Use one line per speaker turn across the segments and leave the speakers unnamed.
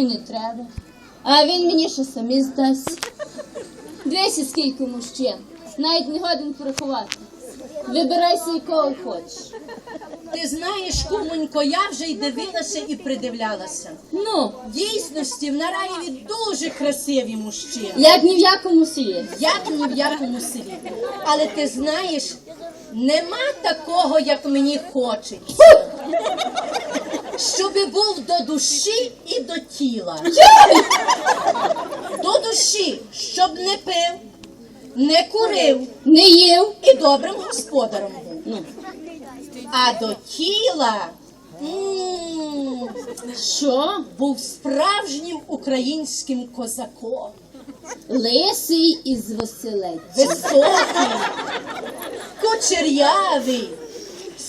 не треба. А він мені що самі здасть. Дивися, скільки мужчин. Навіть не годин порахувати. Вибирайся, якого хочеш.
Ти знаєш, кумонько, я вже й дивилася і придивлялася.
Ну,
В дійсності в Нараєві дуже красиві мужчини,
як ні в якому селі.
як ні в якому селі. Але ти знаєш, нема такого, як мені хочеться. Щоби був до душі і до тіла. До душі, щоб не пив, не курив
Не їв.
і добрим господарем був.
Ну,
А до тіла м,
що?
був справжнім українським козаком.
Лисий із Василець.
Високий, кучерявий,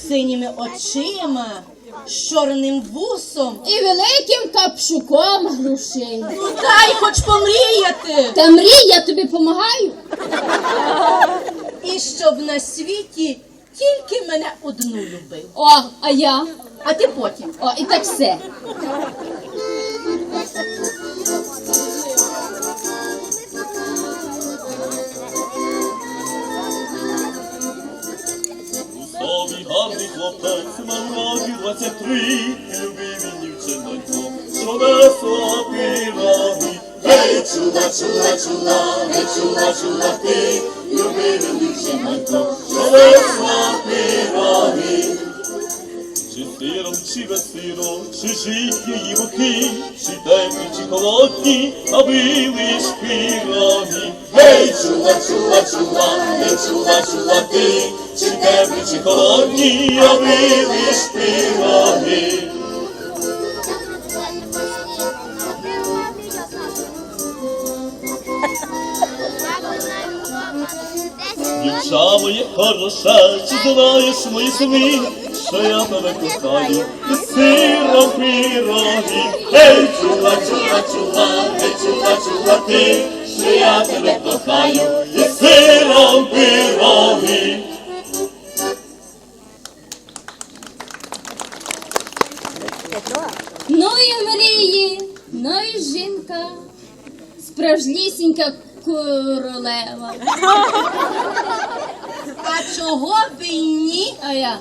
синіми очима, з чорним вусом.
І великим капшуком грушей.
Ну дай хоч помріяти!
Та мрій, я тобі помагаю.
І щоб на світі тільки мене одну любив.
О, а я?
А ти потім.
О, і так все.
Хлопець, мав років 23, любив він дівчинонько, що несла пироги. Гей, чула, чула, чула, гей, чула, чула ти, любив він дівчинонько, що несла пироги. Чи сиром, чи без сиру, чи жить її боки, чи холодні, аби лиш пироги. Гей, чула, чула, чула, гей, чула, чула ти, чи темні, чи холодні, аби лиш пироги. Дівча моє хороша, чи знаєш мої сни, що я тебе кохаю, і сиром пироги. Ей, чула, чула, чула, ей, чула, чула ти, що я тебе кохаю, і сиром пироги.
Ну і мрії, ну і жінка, справжнісінька королева.
А чого б і ні?
А я?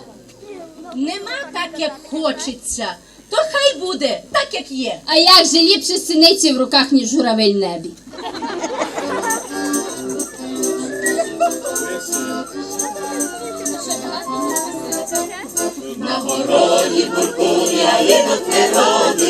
Нема так, як хочеться. То хай буде так, як є.
А як же ліпше синиці в руках, ніж журавель в небі?
На городі буркуля, їдуть природи,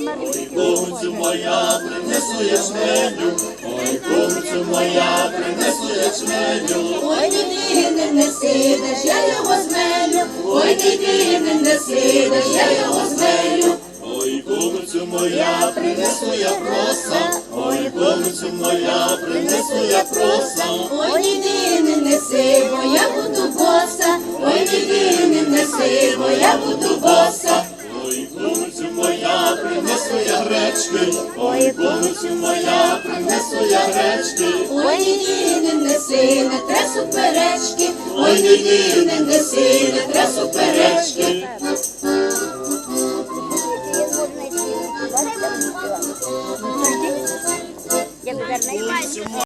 Ой, моя, принесу ячменю, ой, кумцю моя, принесу ячменю. Ой, ніди не неси, де я його зменю, ой, ніди не неси, де я його зменю. Ой, кумицю моя, принесу я проса, ой, кумицю моя, принесу я проса. Ой, ніди не неси, бо я буду боса, ой, ніди не неси, бо я буду боса. Ніди не неси, не тре суперечки, ой, ні, не неси, не тре суперечки.